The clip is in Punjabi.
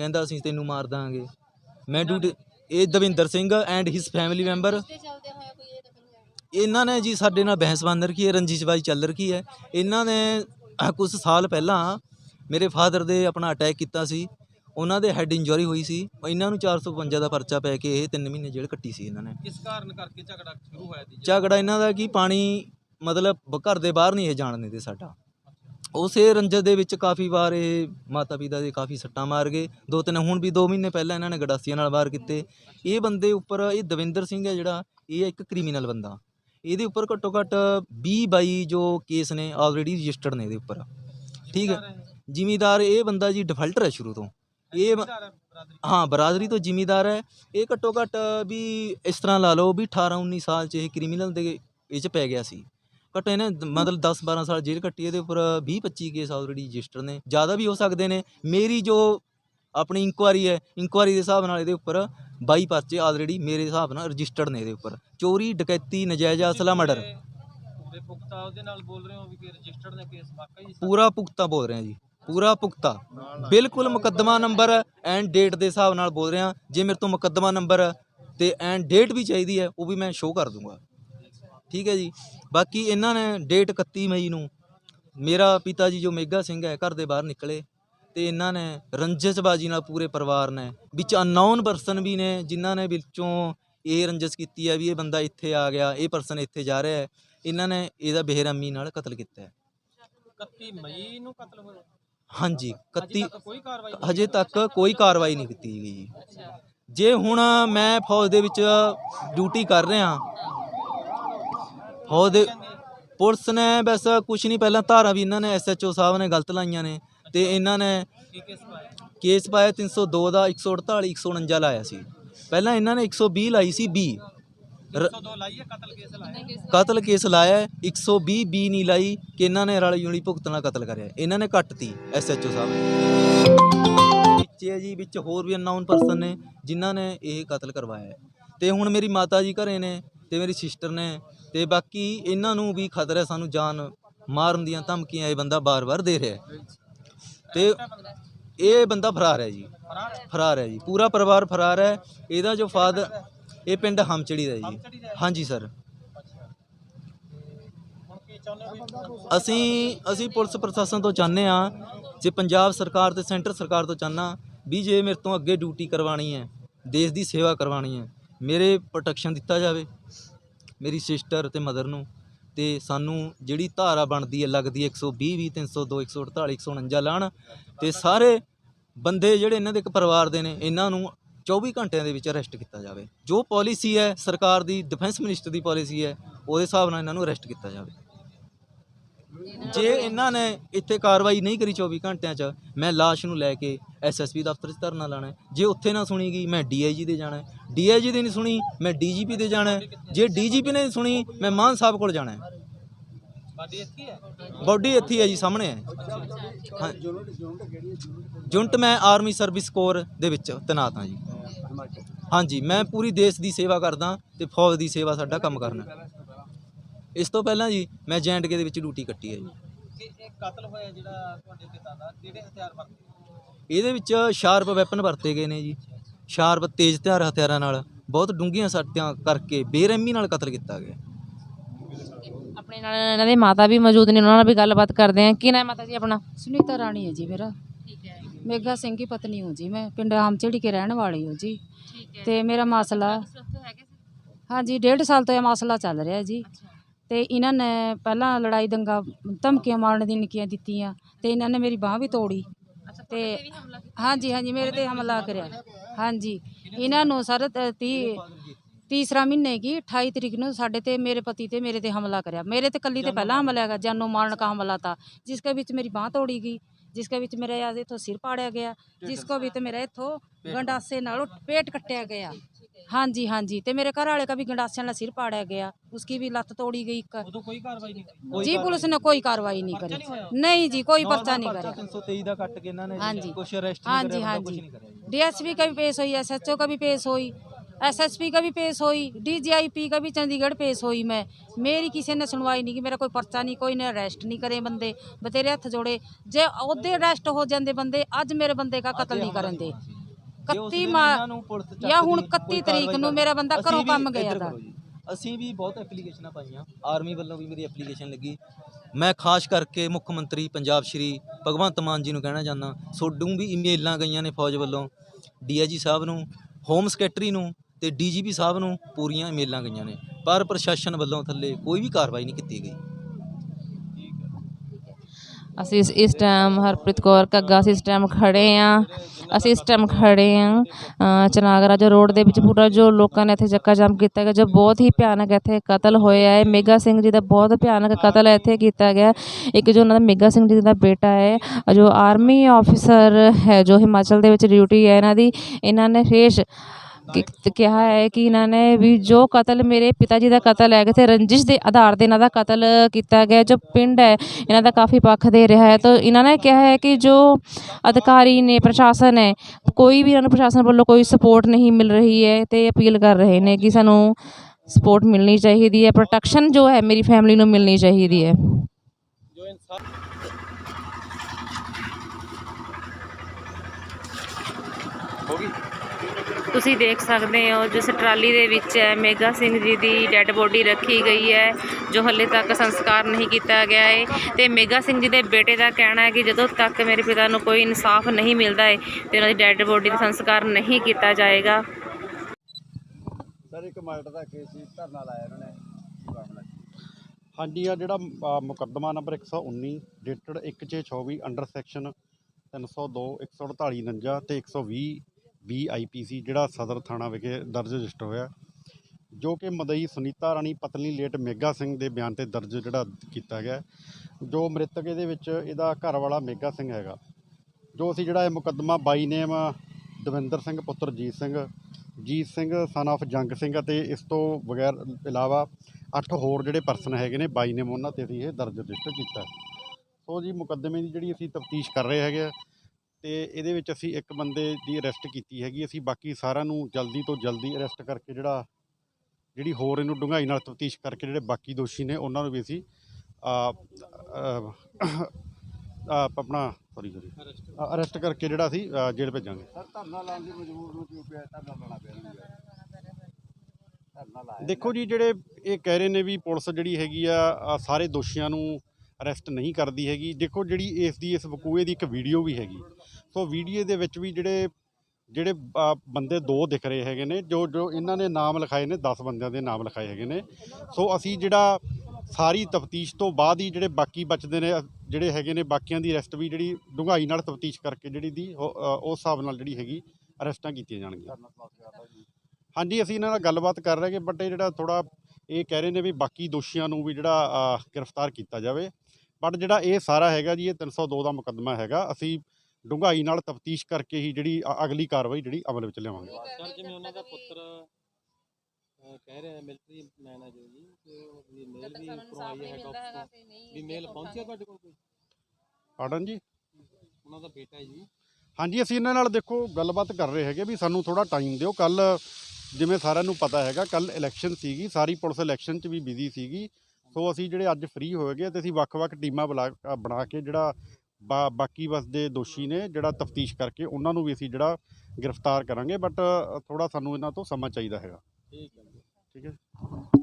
ਕਹਿੰਦਾ ਅਸੀਂ ਤੈਨੂੰ ਮਾਰ ਦਾਂਗੇ। ਮੈਂ ਡਿਊਟੀ ਇਹ Davinder Singh and his family member ਇਹਨਾਂ ਨੇ ਜੀ ਸਾਡੇ ਨਾਲ ਬਹਿਸ ਬੰਨ ਰੱਖੀ ਹੈ ਰੰਜਿਸ਼ਬਾਜੀ ਚੱਲ ਰੱਖੀ ਹੈ। ਇਹਨਾਂ ਨੇ ਕੁਝ ਸਾਲ ਪਹਿਲਾਂ ਮੇਰੇ ਫਾਦਰ ਦੇ ਆਪਣਾ ਅਟੈਕ ਕੀਤਾ ਸੀ। ਉਹਨਾਂ ਦੇ ਹੈਡ ਇੰਜਰੀ ਹੋਈ ਸੀ। ਇਹਨਾਂ ਨੂੰ 455 ਦਾ ਪਰਚਾ ਪੈ ਕੇ ਇਹ 3 ਮਹੀਨੇ ਜੇਲ੍ਹ ਕੱਟੀ ਸੀ ਇਹਨਾਂ ਨੇ। ਕਿਸ ਕਾਰਨ ਕਰਕੇ ਝਗੜਾ ਸ਼ੁਰੂ ਹੋਇਆ ਸੀ ਝਗੜਾ ਇਹਨਾਂ ਦਾ ਕੀ ਪਾਣੀ ਮਤਲਬ ਘਰ ਦੇ ਬਾਹਰ ਨਹੀਂ ਇਹ ਜਾਣ ਦਿੰਦੇ ਸਾਡਾ। ਉਸੇ ਰੰਜਨ ਦੇ ਵਿੱਚ ਕਾਫੀ ਵਾਰ ਇਹ ਮਾਤਾ ਪਿਤਾ ਦੇ ਕਾਫੀ ਸੱਟਾਂ ਮਾਰ ਗਏ। ਦੋ ਤਿੰਨ ਹੁਣ ਵੀ 2 ਮਹੀਨੇ ਪਹਿਲਾਂ ਇਹਨਾਂ ਨੇ ਗੜਾਸੀਆਂ ਨਾਲ ਵਾਰ ਕੀਤੇ। ਇਹ ਬੰਦੇ ਉੱਪਰ ਇਹ ਦਵਿੰਦਰ ਸਿੰਘ ਹੈ ਜਿਹੜਾ ਇਹ ਇੱਕ ਕ੍ਰਿਮੀਨਲ ਬੰਦਾ। ਇਹਦੇ ਉੱਪਰ ਘੱਟੋ ਘੱਟ 20 22 ਜੋ ਕੇਸ ਨੇ ਆਲਰੇਡੀ ਰਜਿਸਟਰਡ ਨੇ ਇਹਦੇ ਉੱਪਰ। ਠੀਕ ਹੈ? ਜ਼ਿਮੀਦਾਰ ਇਹ। ਬੰਦਾ ਜੀ ਡਿਫਾਲਟਰ ਹੈ ਸ਼ੁਰੂ ਤੋਂ। ਇਹ ਹਾਂ ਬਰਾਦਰੀ ਤੋਂ। ਜ਼ਿਮੀਦਾਰ ਹੈ। ਇਹ ਘੱਟੋ ਘੱਟ ਵੀ ਇਸ ਤਰ੍ਹਾਂ ਲਾ ਲਓ ਵੀ 18 19 ਸਾਲ ਚ ਇਹ ਕ੍ਰਿਮੀਨਲ ਦੇ ਇਹ ਚ ਪੈ ਗਿਆ ਸੀ। ਘੱਟੋ ਇਹਨੇ ਦ- ਮਤਲਬ 10 12 ਸਾਲ ਜੇਲ੍ਹ ਕੱਟੀ ਇਹਦੇ ਉੱਪਰ 20 25 ਕੇਸ ਆਲਰੇਡੀ ਰਜਿਸਟਰ ਨੇ। ਜ਼ਿਆਦਾ ਵੀ ਹੋ ਸਕਦੇ ਨੇ। ਮੇਰੀ ਜੋ ਆਪਣੀ ਇਨਕੁਆਰੀ ਹੈ ਇਨਕੁਆਰੀ ਦੇ ਹਿਸਾਬ ਨਾਲ ਇਹਦੇ ਉੱਪਰ 22 ਪਰਚੇ ਆਲਰੇਡੀ ਮੇਰੇ ਹਿਸਾਬ ਨਾਲ ਰਜਿਸਟਰਡ ਨੇ ਇਹਦੇ ਉੱਪਰ। ਚੋਰੀ ਡਕੈਤੀ ਨਜਾਇਜ਼ ਅਸਲਾ ਮਰਡਰ ਪੂਰੇ ਪੁਖਤਾ ਉਹਦੇ ਨਾਲ ਬੋਲ ਰਹੇ ਹੋ ਵੀ ਕਿ ਰਜਿਸਟਰਡ ਨੇ ਕੇਸ ਵਾਕਈ ਪੂਰਾ ਪੁਖਤਾ ਬੋਲ ਰਹੇ ਹਾਂ ਜੀ। ਪੂਰਾ ਪੁਖਤਾ। ਬਿਲਕੁਲ ਮੁਕੱਦਮਾ ਨੰਬਰ ਐਂਡ ਡੇਟ ਦੇ ਹਿਸਾਬ ਨਾਲ ਬੋਲ ਰਿਹਾ। ਜੇ ਮੇਰੇ ਤੋਂ ਮੁਕੱਦਮਾ ਨੰਬਰ ਤੇ ਐਂਡ ਡੇਟ ਵੀ ਚਾਹੀਦੀ ਹੈ ਉਹ ਵੀ ਮੈਂ ਸ਼ੋਅ ਕਰ ਦੂੰਗਾ। ਠੀਕ ਹੈ ਜੀ। ਬਾਕੀ ਇਹਨਾਂ ਨੇ ਡੇਟ 31 ਮਈ ਨੂੰ ਮੇਰਾ ਪਿਤਾ ਜੀ ਜੋ ਮੇਗਾ ਸਿੰਘ ਹੈ ਘਰ ਦੇ ਬਾਹਰ ਨਿਕਲੇ ਤੇ ਇਹਨਾਂ ਨੇ ਰੰਜਸਬਾਜੀ ਨਾਲ ਪੂਰੇ ਪਰਿਵਾਰ ਨੇ ਵਿੱਚ ਅਨਨੋਨ ਪਰਸਨ ਵੀ ਨੇ ਜਿਨ੍ਹਾਂ ਨੇ ਵਿੱਚੋਂ ਇਹ ਰੰਜਸ ਕੀਤੀ ਹੈ ਵੀ ਇਹ ਬੰਦਾ ਇੱਥੇ ਆ ਗਿਆ ਇਹ ਪਰਸਨ ਇੱਥੇ ਜਾ ਰਿਹਾ ਹੈ। ਇਹਨਾਂ ਨੇ ਇਹਦਾ ਬੇਰਹਿਮੀ ਨਾਲ ਕਤਲ ਕੀਤਾ ਹੈ। 31 ਮਈ ਨੂੰ ਕਤਲ ਹੋਇਆ? ਹਾਂਜੀ 31 ਤੱਕ ਕੋਈ ਕਾਰਵਾਈ ਹਜੇ ਤੱਕ ਕੋਈ ਕਾਰਵਾਈ ਨਹੀਂ ਕੀਤੀ ਗਈ ਜੀ। ਜੇ ਹੁਣ ਮੈਂ ਫੌਜ ਦੇ ਵਿੱਚ ਡਿਊਟੀ ਕਰ ਰਿਹਾ ਫੌਜ ਦੇ ਪੁਲਿਸ ਨੇ ਬਸ ਕੁਝ ਨਹੀਂ ਪਹਿਲਾਂ ਧਾਰਾ ਵੀ ਇਹਨਾਂ ਨੇ ਐਸਐਚਓ ਸਾਹਿਬ ਨੇ ਗਲਤ ਲਾਈਆਂ ਨੇ ਤੇ ਇਹਨਾਂ ਨੇ ਕੇਸ ਪਾਇਆ ਕੇਸ ਪਾਇਆ 302 ਦਾ 148 149 ਲਾਇਆ ਸੀ। ਪਹਿਲਾਂ ਇਹਨਾਂ ਨੇ 120 ਲਾਈ ਸੀ 20 ਰ- 102 ਲਾਈਏ ਕਤਲ ਕੇਸ ਲਾਇਆ ਕਤਲ ਕੇਸ ਲਾਇਆ ਹੈ, 120 ਬੀ ਨਹੀਂ ਲਾਈ ਕਿ ਇਹਨਾਂ ਨੇ ਰਲ ਯੂਲੀ ਭੁਗਤ ਨਾਲ ਕਤਲ ਕਰਿਆ। ਇਹਨਾਂ ਨੇ ਕੱਟਤੀ ਐਸਐਚਓ ਸਾਹਿਬ ਵਿੱਚ ਜੀ ਵਿੱਚ ਹੋਰ ਵੀ ਅਨਨਾਊਨ ਪਰਸਨ ਨੇ ਜਿਨ੍ਹਾਂ ਨੇ ਇਹ ਕਤਲ ਕਰਵਾਇਆ। ਤੇ ਹੁਣ ਮੇਰੀ ਮਾਤਾ ਜੀ ਘਰੇ ਨੇ ਤੇ ਮੇਰੀ ਸਿਸਟਰ ਨੇ ਤੇ ਬਾਕੀ ਇਹਨਾਂ ਨੂੰ ਵੀ ਖਤਰਾ ਸਾਨੂੰ ਜਾਨ ਮਾਰਨ ਦੀਆਂ ਧਮਕੀਆਂ ਇਹ ਬੰਦਾ ਬਾਰ-ਬਾਰ ਦੇ ਰਿਹਾ ਹੈ। ਤੇ ਇਹ ਬੰਦਾ ਫਰਾਰ ਹੈ ਜੀ। ਫਰਾਰ ਹੈ ਜੀ। ਪੂਰਾ ਪਰਿਵਾਰ ਫਰਾਰ ਹੈ। ਇਹਦਾ ਜੋ ਫਾਦਰ ਇਹ ਪਿੰਡ ਹਮਚੜੀ ਦਾ ਜੀ। ਹਾਂਜੀ, ਸਰ। ਅਸੀਂ ਅਸੀਂ ਪੁਲਿਸ ਪ੍ਰਸ਼ਾਸਨ ਤੋਂ ਚਾਹੁੰਦੇ ਆ ਜੇ ਪੰਜਾਬ ਸਰਕਾਰ ਤੇ ਸੈਂਟਰ ਸਰਕਾਰ ਤੋਂ ਚਾਹੁੰਦਾ ਵੀ ਜੇ ਮੇਰੇ ਤੋਂ ਅੱਗੇ ਡਿਊਟੀ ਕਰਵਾਣੀ ਹੈ, ਦੇਸ਼ ਦੀ ਸੇਵਾ ਕਰਵਾਣੀ ਹੈ, ਮੇਰੇ ਪ੍ਰੋਟੈਕਸ਼ਨ ਦਿੱਤਾ ਜਾਵੇ। ਮੇਰੀ ਸਿਸਟਰ ਤੇ ਮਦਰ ਨੂੰ, ਤੇ ਸਾਨੂੰ ਜਿਹੜੀ ਧਾਰਾ ਬਣਦੀ ਹੈ, ਲੱਗਦੀ ਹੈ 120 ਵੀ 302 148 149 ਲਾਣ, ਤੇ ਸਾਰੇ ਬੰਦੇ ਜਿਹੜੇ ਇਹਨਾਂ ਦੇ ਇੱਕ ਪਰਿਵਾਰ ਦੇ ਨੇ, ਇਹਨਾਂ ਨੂੰ 24 ਘੰਟਿਆਂ ਦੇ ਵਿੱਚ ਅਰੈਸਟ ਕੀਤਾ ਜਾਵੇ। ਜੋ ਪਾਲਿਸੀ ਹੈ, ਸਰਕਾਰ ਦੀ ਡਿਫੈਂਸ ਮਿਨਿਸਟਰ ਦੀ ਪਾਲਿਸੀ ਹੈ, ਉਹਦੇ ਹਿਸਾਬ ਨਾਲ ਇਹਨਾਂ ਨੂੰ ਅਰੈਸਟ ਕੀਤਾ ਜਾਵੇ। ਜੇ ਇਹਨਾਂ ਨੇ ਇੱਥੇ ਕਾਰਵਾਈ ਨਹੀਂ ਕਰੀ 24 ਘੰਟਿਆਂ 'ਚ, ਮੈਂ ਲਾਸ਼ ਨੂੰ ਲੈ ਕੇ ਐਸਐਸਪੀ ਦਫ਼ਤਰ 'ਚ ਧਰਨਾ ਲਾਣਾ ਜੇ ਉੱਥੇ ਨਾ ਸੁਣੀ ਗਈ, ਮੈਂ ਡੀਆਈਜੀ ਦੇ ਜਾਣਾ ਡੀਆਈਜੀ ਦੀ ਨਹੀਂ ਸੁਣੀ ਮੈਂ ਡੀਜੀਪੀ ਦੇ ਜਾਣਾ। ਜੇ ਡੀਜੀਪੀ ਨੇ ਸੁਣੀ ਮੈਂ ਮਾਨ ਸਾਹਿਬ ਕੋਲ ਜਾਣਾ ਹੈ। ਬਾਡੀ ਇੱਥੇ ਹੈ? ਬਾਡੀ ਇੱਥੇ ਹੀ ਹੈ ਜੀ ਸਾਹਮਣੇ ਹੈ। ਜੁਨਟ ਮੈਂ ਆਰਮੀ ਸਰਵਿਸ ਕੋਰ ਦੇ ਵਿੱਚ ਤੈਨਾਤ ਹਾਂ ਜੀ। ਹਾਂਜੀ ਮੈਂ ਪੂਰੀ ਦੇਸ਼ ਦੀ ਸੇਵਾ ਕਰਦਾ ਤੇ ਫੌਜ ਦੀ ਸੇਵਾ ਸਾਡਾ ਕੰਮ ਕਰਨਾ ਇਸ ਤੋਂ ਪਹਿਲਾਂ ਜੀ ਮੈਂ ਜੈਂਟਕੇ ਦੇ ਵਿੱਚ ਡਿਊਟੀ ਕੱਟੀ ਹੈ ਜੀ। ਕਿ ਇਹ ਕਤਲ ਹੋਇਆ ਜਿਹੜਾ ਤੁਹਾਡੇ ਪਿਤਾ ਦਾ ਕਿਹੜੇ ਹਥਿਆਰ ਵਰਤੇ? ਇਹਦੇ ਵਿੱਚ ਸ਼ਾਰਪ ਵੈਪਨ ਵਰਤੇ ਗਏ ਨੇ ਜੀ। ਸ਼ਾਰਪ ਤੇਜ਼ ਧਾਰ ਹਥਿਆਰਾਂ ਨਾਲ ਬਹੁਤ ਡੂੰਘੀਆਂ ਸੱਟਾਂ ਕਰਕੇ ਬੇਰਹਿਮੀ ਨਾਲ ਕਤਲ ਕੀਤਾ ਗਿਆ। ਆਪਣੇ ਨਾਲ ਇਹਨਾਂ ਦੇ ਮਾਤਾ ਵੀ ਮੌਜੂਦ ਨੇ ਉਹਨਾਂ ਨਾਲ ਵੀ ਗੱਲਬਾਤ ਕਰਦੇ ਆ ਕੀ ਮਾਤਾ ਜੀ ਆਪਣਾ? ਸੁਨੀਤਾ ਰਾਣੀ ਹੈ ਜੀ ਮੇਰਾ। ਮੇਗਾ ਸਿੰਘ ਦੀ ਪਤਨੀ ਹਾਂ ਜੀ ਮੈਂ ਪਿੰਡ ਆਮਚੜੀ ਕੇ ਰਹਿਣ ਵਾਲੀ ਹਾਂ ਜੀ। ਤੇ ਮੇਰਾ ਮਸਲਾ ਹਾਂਜੀ ਡੇਢ ਸਾਲ ਤੋਂ ਇਹ ਮਸਲਾ ਚੱਲ ਰਿਹਾ ਜੀ। ਤੇ ਇਹਨਾਂ ਨੇ ਪਹਿਲਾਂ ਲੜਾਈ ਦੰਗਾ ਧਮਕੀਆਂ ਮਾਰਨ ਦੀ ਨਿੱਕੀਆਂ ਦਿੱਤੀਆਂ ਤੇ ਇਹਨਾਂ ਨੇ ਮੇਰੀ ਬਾਹ ਵੀ ਤੋੜੀ। ਤੇ ਹਾਂਜੀ ਹਾਂਜੀ ਮੇਰੇ ਤੇ ਹਮਲਾ ਕਰਿਆ। ਹਾਂਜੀ। ਇਹਨਾਂ ਨੂੰ ਸਰ 30 ਤੀਸਰਾ ਮਹੀਨੇ ਕੀ 28 ਤਰੀਕ ਨੂੰ ਸਾਡੇ ਤੇ ਮੇਰੇ ਪਤੀ ਤੇ ਮੇਰੇ ਤੇ ਹਮਲਾ ਕਰਿਆ। ਮੇਰੇ ਤੇ ਕੱਲੀ ਤੇ ਪਹਿਲਾਂ ਹਮਲਾ ਹੈਗਾ ਜਾਨੋ ਮਾਰਨ ਦਾ ਹਮਲਾ ਤਾ। ਜਿਸ ਦੇ ਵਿੱਚ ਮੇਰੀ ਬਾਹ ਤੋੜੀ ਗਈ ਜਿਸ ਦੇ ਵਿੱਚ ਮੇਰਾ ਯਾਦ ਇਥੋਂ ਸਿਰ ਪਾੜਿਆ ਗਿਆ ਜਿਸ ਕੋ ਵੀ ਤੇ ਮੇਰਾ ਇਥੋਂ ਗੰਡਾਸੇ ਨਾਲ ਪੇਟ ਕੱਟਿਆ ਗਿਆ। ਹਾਂਜੀ ਹਾਂਜੀ ਤੇ मेरे घर वाले का भी गंडासियों का सिर पाड़ा गया उसकी भी लत तोड़ी गई एक ਉਦੋਂ ਕੋਈ ਕਾਰਵਾਈ ਨਹੀਂ ਕੀਤੀ जी पुलिस ने कोई कार्रवाई नहीं पर्चा नहीं होया? करी नहीं जी कोई पर्चा नहीं करा 323 ਦਾ ਕੱਟ ਕੇ ਇਹਨਾਂ ਨੇ ਹਾਂਜੀ। ਕੁਝ ਅਰੈਸਟ हाँ नहीं जी हाँ ਕਰਿਆ ਕੁਝ जी ਨਹੀਂ ਕਰਿਆ डीएसपी का भी पेश हुई एसएचओ का भी पेश हुई एसएसपी का भी पेश हुई डीजीआईपी का भी चंडीगढ़ पेश हुई मैं मेरी किसी ने सुनवाई नहीं की मेरा कोई पर्चा नहीं कोई ने अरेस्ट नहीं करे बंदे बतेरे हथ जोड़े जे ओदे अरेस्ट हो जाते बंदे अज मेरे बंदे का कत्ल नहीं करन दे ਕੱਤੀ ਮਾਰ ਜਾਂ ਹੁਣ 31 ਤਰੀਕ ਨੂੰ ਮੇਰਾ ਬੰਦਾ ਘਰੋਂ ਕੰਮ ਗਿਆ ਦਾ ਅਸੀਂ ਵੀ ਬਹੁਤ ਐਪਲੀਕੇਸ਼ਨਾਂ ਪਾਈਆਂ। ਆਰਮੀ ਵੱਲੋਂ ਵੀ ਮੇਰੀ ਐਪਲੀਕੇਸ਼ਨ ਲੱਗੀ। ਮੈਂ ਖਾਸ ਕਰਕੇ ਮੁੱਖ ਮੰਤਰੀ ਪੰਜਾਬ ਸ਼੍ਰੀ ਭਗਵੰਤ ਮਾਨ ਜੀ ਨੂੰ ਕਹਿਣਾ ਚਾਹੁੰਦਾ ਸੋਡੂ ਵੀ ਈਮੇਲਾਂ ਗਈਆਂ ਨੇ ਫੌਜ ਵੱਲੋਂ। ਡੀਆਈਜੀ ਸਾਹਿਬ ਨੂੰ ਹੋਮ ਸੈਕਟਰੀ ਨੂੰ ਤੇ ਡੀਜੀਪੀ ਸਾਹਿਬ ਨੂੰ ਪੂਰੀਆਂ ਈਮੇਲਾਂ ਗਈਆਂ ਨੇ। ਪਰ ਪ੍ਰਸ਼ਾਸਨ ਵੱਲੋਂ ਥੱਲੇ ਕੋਈ ਵੀ ਕਾਰਵਾਈ ਨਹੀਂ ਕੀਤੀ ਗਈ। ਅਸੀਂ ਇਸ- ਇਸ ਟਾਈਮ ਹਰਪ੍ਰੀਤ ਕੌਰ ਘੱਗਾ ਅਸੀਂ ਇਸ ਟਾਈਮ ਖੜ੍ਹੇ ਹਾਂ ਅਸੀਂ ਇਸ ਟਾਈਮ ਖੜ੍ਹੇ ਹਾਂ ਚਨਾਗਰਾ ਜੋ ਰੋਡ ਦੇ ਵਿੱਚ ਪੂਰਾ ਜੋ ਲੋਕਾਂ ਨੇ ਇੱਥੇ ਚੱਕਾ ਜਾਮ ਕੀਤਾ ਗਿਆ ਜੋ ਬਹੁਤ ਹੀ ਭਿਆਨਕ ਇੱਥੇ ਕਤਲ ਹੋਇਆ ਹੈ। ਮੇਗਾ ਸਿੰਘ ਜੀ ਦਾ ਬਹੁਤ ਭਿਆਨਕ ਕਤਲ ਇੱਥੇ ਕੀਤਾ ਗਿਆ ਇੱਕ ਜੋ ਉਹਨਾਂ ਦਾ ਮੇਗਾ ਸਿੰਘ ਜੀ ਦਾ ਬੇਟਾ ਹੈ, ਜੋ ਆਰਮੀ ਆਫਿਸਰ ਹੈ, ਜੋ ਹਿਮਾਚਲ ਦੇ ਵਿੱਚ ਡਿਊਟੀ ਹੈ, ਇਹਨਾਂ ਦੀ ਇਹਨਾਂ ਨੇ ਫੇਸ਼ ਕਿਹਾ ਹੈ ਕਿ ਇਹਨਾਂ ਨੇ ਵੀ ਜੋ ਕਤਲ ਮੇਰੇ ਪਿਤਾ ਜੀ ਦਾ ਕਤਲ ਹੈ ਕਿਤੇ ਰੰਜਿਸ਼ ਦੇ ਆਧਾਰ ਤੇ ਇਹਨਾਂ ਦਾ ਕਤਲ ਕੀਤਾ ਗਿਆ, ਜੋ ਪਿੰਡ ਹੈ, ਇਹਨਾਂ ਦਾ ਕਾਫੀ ਪੱਖ ਦੇ ਰਿਹਾ ਹੈ। ਤਾਂ ਇਹਨਾਂ ਨੇ ਕਿਹਾ ਹੈ ਕਿ ਜੋ ਅਧਿਕਾਰੀ ਨੇ, ਪ੍ਰਸ਼ਾਸਨ ਹੈ, ਕੋਈ ਵੀ ਇਹਨਾਂ ਨੂੰ ਪ੍ਰਸ਼ਾਸਨ ਵੱਲੋਂ ਕੋਈ ਸਪੋਰਟ ਨਹੀਂ ਮਿਲ ਰਹੀ ਹੈ ਤੇ ਅਪੀਲ ਕਰ ਰਹੇ ਨੇ ਕਿ ਸਾਨੂੰ ਸਪੋਰਟ ਮਿਲਣੀ ਚਾਹੀਦੀ ਹੈ ਪ੍ਰੋਟੈਕਸ਼ਨ ਜੋ ਹੈ ਮੇਰੀ ਫੈਮਿਲੀ ਨੂੰ ਮਿਲਣੀ ਚਾਹੀਦੀ ਹੈ। ਜੋ ਇਨਸਾਨ ਤੁਸੀਂ ਦੇਖ ਸਕਦੇ ਹੋ ਜਿਸ ਟਰਾਲੀ ਦੇ ਵਿੱਚ ਹੈ ਮੇਗਾ ਸਿੰਘ ਜੀ ਦੀ ਡੈੱਡ ਬੋਡੀ ਰੱਖੀ ਗਈ ਹੈ, ਜੋ ਹੱਲੇ ਤੱਕ ਸੰਸਕਾਰ ਨਹੀਂ ਕੀਤਾ ਗਿਆ ਹੈ ਤੇ ਮੇਗਾ ਸਿੰਘ ਜੀ ਦੇ ਬੇਟੇ ਦਾ ਕਹਿਣਾ ਹੈ ਕਿ ਜਦੋਂ ਤੱਕ ਮੇਰੇ ਪਿਤਾ ਨੂੰ ਕੋਈ ਇਨਸਾਫ ਨਹੀਂ ਮਿਲਦਾ ਹੈ ਤੇ ਉਹਨਾਂ ਦੀ ਡੈੱਡ ਬੋਡੀ ਦਾ ਸੰਸਕਾਰ ਨਹੀਂ ਕੀਤਾ ਜਾਏਗਾ। ਸਰ, ਇੱਕ ਮਰਡਰ ਦਾ ਕੇਸ ਸੀ ਧਰਨਾ ਲਾਇਆ ਇਹਨਾਂ ਨੇ। ਹਾਂਜੀ, ਆ ਜਿਹੜਾ ਮੁਕੱਦਮਾ ਨੰਬਰ 119 ਡੇਟਡ 1/24 ਅੰਡਰ ਸੈਕਸ਼ਨ 302 148 49 ਤੇ 120 ਬੀ ਆਈਪੀਸੀ ਜਿਹੜਾ ਸਦਰ ਥਾਣਾ ਵਿਖੇ ਦਰਜ ਰਜਿਸਟਰ ਹੋਇਆ, ਜੋ ਕਿ ਮਦਈ ਸੁਨੀਤਾ ਰਾਣੀ ਪਤਨੀ ਲੇਟ ਮੇਗਾ ਸਿੰਘ ਦੇ ਬਿਆਨ ਤੇ ਦਰਜ ਜਿਹੜਾ ਕੀਤਾ ਗਿਆ, ਜੋ ਮ੍ਰਿਤਕ ਇਹਦੇ ਵਿੱਚ ਇਹਦਾ ਘਰ ਵਾਲਾ ਮੇਗਾ ਸਿੰਘ ਹੈਗਾ। ਜੋ ਅਸੀਂ ਜਿਹੜਾ ਇਹ ਮੁਕੱਦਮਾ ਬਾਈ ਨੇਮ ਦਵਿੰਦਰ ਸਿੰਘ, ਪੁੱਤਰ ਜੀਤ ਸਿੰਘ ਜੀਤ ਸਿੰਘ ਸਨ of ਜੰਗ ਸਿੰਘ ਅਤੇ ਇਸ ਤੋਂ ਬਗੈਰ ਇਲਾਵਾ ਅੱਠ ਹੋਰ ਜਿਹੜੇ ਪਰਸਨ ਹੈਗੇ ਨੇ, ਬਾਈ ਨੇਮ ਉਹਨਾਂ ਤੇ ਅਸੀਂ ਇਹ ਦਰਜ ਰਜਿਸਟਰ ਕੀਤਾ। ਸੋ ਜੀ, ਮੁਕੱਦਮੇ ਦੀ ਜਿਹੜੀ ਅਸੀਂ ਤਫਤੀਸ਼ ਕਰ ਰਹੇ ਹੈਗੇ ਆ ਤੇ ਇਹਦੇ ਵਿੱਚ ਅਸੀਂ ਇੱਕ ਬੰਦੇ ਦੀ ਅਰੈਸਟ ਕੀਤੀ ਹੈਗੀ। ਅਸੀਂ ਬਾਕੀ ਸਾਰਿਆਂ ਨੂੰ ਜਲਦੀ ਤੋਂ ਜਲਦੀ ਅਰੈਸਟ ਕਰਕੇ ਜਿਹੜਾ ਜਿਹੜੀ ਹੋਰ ਇਹਨੂੰ ਡੂੰਘਾਈ ਨਾਲ ਤਫਤੀਸ਼ ਕਰਕੇ ਜਿਹੜੇ ਬਾਕੀ ਦੋਸ਼ੀ ਨੇ ਉਹਨਾਂ ਨੂੰ ਵੀ ਅਸੀਂ ਆ ਆਪਣਾ ਸੌਰੀ ਸੌਰੀ ਅਰੈਸਟ ਕਰਕੇ ਜਿਹੜਾ ਅਸੀਂ ਜੇਲ੍ਹ ਭੇਜਾਂਗੇ। ਸਰ ਧਰਨਾ ਲਾਉਣ ਦੀ ਮਜਬੂਰ ਨੂੰ ਕਿਉਂ ਪਿਆ ਧਰਨਾ ਲਾਉਣਾ ਪਿਆ ਦੇਖੋ ਜੀ। ਜਿਹੜੇ ਇਹ ਕਹਿ ਰਹੇ ਨੇ ਵੀ ਪੁਲਿਸ ਜਿਹੜੀ ਹੈਗੀ ਆ ਸਾਰੇ ਦੋਸ਼ੀਆਂ ਨੂੰ ਅਰੈਸਟ ਨਹੀਂ ਕਰਦੀ ਹੈਗੀ। ਦੇਖੋ ਜਿਹੜੀ ਇਸ ਦੀ ਇਸ ਵਕੂਏ ਦੀ ਇੱਕ ਵੀਡੀਓ ਵੀ ਹੈਗੀ। ਸੋ ਵੀਡੀਓ ਦੇ ਵਿੱਚ ਵੀ ਜਿਹੜੇ ਜਿਹੜੇ ਆ, ਬੰਦੇ ਦੋ ਦਿਖ ਰਹੇ ਹੈਗੇ ਨੇ ਜੋ ਜੋ ਇਹਨਾਂ ਨੇ ਨਾਮ ਲਿਖਾਏ ਨੇ 10 ਬੰਦਿਆਂ ਦੇ ਨਾਮ ਲਿਖਾਏ ਹੈਗੇ ਨੇ। ਸੋ ਅਸੀਂ ਜਿਹੜਾ ਸਾਰੀ ਤਫਤੀਸ਼ ਤੋਂ ਬਾਅਦ ਹੀ ਜਿਹੜੇ ਬਾਕੀ ਬਚਦੇ ਨੇ ਜਿਹੜੇ ਹੈਗੇ ਨੇ ਬਾਕੀਆਂ ਦੀ ਅਰੈਸਟ ਵੀ ਜਿਹੜੀ ਡੂੰਘਾਈ ਨਾਲ ਤਫਤੀਸ਼ ਕਰਕੇ ਜਿਹੜੀ ਦੀ ਉਹ, ਉਸ ਹਿਸਾਬ ਨਾਲ ਜਿਹੜੀ ਹੈਗੀ ਅਰੈਸਟਾਂ ਕੀਤੀਆਂ ਜਾਣਗੀਆਂ। ਹਾਂਜੀ ਅਸੀਂ ਇਹਨਾਂ ਨਾਲ ਗੱਲਬਾਤ ਕਰ ਰਹੇ ਕਿ ਬਟ ਇਹ ਜਿਹੜਾ ਥੋੜਾ ਇਹ ਕਹਿ ਰਹੇ ਨੇ ਵੀ ਬਾਕੀ ਦੋਸ਼ੀਆਂ ਨੂੰ ਵੀ ਜਿਹੜਾ ਗ੍ਰਿਫਤਾਰ ਕੀਤਾ ਜਾਵੇ। ਬਟ ਜਿਹੜਾ ਇਹ ਸਾਰਾ ਹੈਗਾ ਜੀ ਇਹ 302 ਦਾ ਮੁਕੱਦਮਾ ਹੈਗਾ। ਅਸੀਂ ਡੂੰਘਾਈ ਨਾਲ ਤਫਤੀਸ਼ ਕਰਕੇ ਹੀ ਜਿਹੜੀ ਅ- ਅਗਲੀ ਕਾਰਵਾਈ ਜਿਹੜੀ ਅਮਲ ਵਿੱਚ ਲਿਆਵਾਂਗੇ। ਸਰ ਜਿਵੇਂ ਉਹਨਾਂ ਦਾ ਪੁੱਤਰ ਅਹ, ਕਹਿ ਰਿਹਾ ਮਿਲਟਰੀ ਮੈਨ ਹੈ ਜੋ ਜੀ ਕਿ ਉਹ ਵੀ ਮੇਲ ਵੀ ਉੱਪਰੋਂ ਆਈ ਹੈ ਡਾਕਟਰ ਵੀ ਮੇਲ ਪਹੁੰਚਿਆ ਤੁਹਾਡੇ ਕੋਲ ਕੋਈ? ਪਾੜਨ ਜੀ? ਉਹਨਾਂ ਦਾ ਬੇਟਾ ਹੈ ਜੀ। ਹਾਂਜੀ ਅਸੀਂ ਇਹਨਾਂ ਨਾਲ ਦੇਖੋ ਗੱਲਬਾਤ ਕਰ ਰਹੇ ਹੈਗੇ ਵੀ ਸਾਨੂੰ ਥੋੜਾ ਟਾਈਮ ਦਿਓ। ਕੱਲ ਜਿਵੇਂ ਸਾਰਿਆਂ ਨੂੰ ਪਤਾ ਹੈਗਾ ਕੱਲ ਇਲੈਕਸ਼ਨ ਸੀਗੀ ਸਾਰੀ ਪੁਲਿਸ ਇਲੈਕਸ਼ਨ 'ਚ ਵੀ ਬਿਜ਼ੀ ਸੀਗੀ। ਸੋ ਅਸੀਂ ਜਿਹੜੇ ਅੱਜ ਫ੍ਰੀ ਹੋਏ ਗਏ ਤੇ ਅਸੀਂ ਵੱਖ-ਵੱਖ ਟੀਮਾਂ ਬਣਾ ਕੇ ਜਿਹੜਾ ਬਾਕੀ ਬਸ ਦੇ ਦੋਸ਼ੀ ਨੇ ਜਿਹੜਾ ਤਫਤੀਸ਼ ਕਰਕੇ ਉਹਨਾਂ ਨੂੰ ਵੀ ਅਸੀਂ ਜਿਹੜਾ ਗ੍ਰਿਫਤਾਰ ਕਰਾਂਗੇ ਬਟ ਥੋੜਾ ਸਾਨੂੰ ਇਹਨਾਂ ਤੋਂ ਸਮਾਂ ਚਾਹੀਦਾ ਹੈਗਾ। ਠੀਕ ਹੈ। ਠੀਕ ਹੈ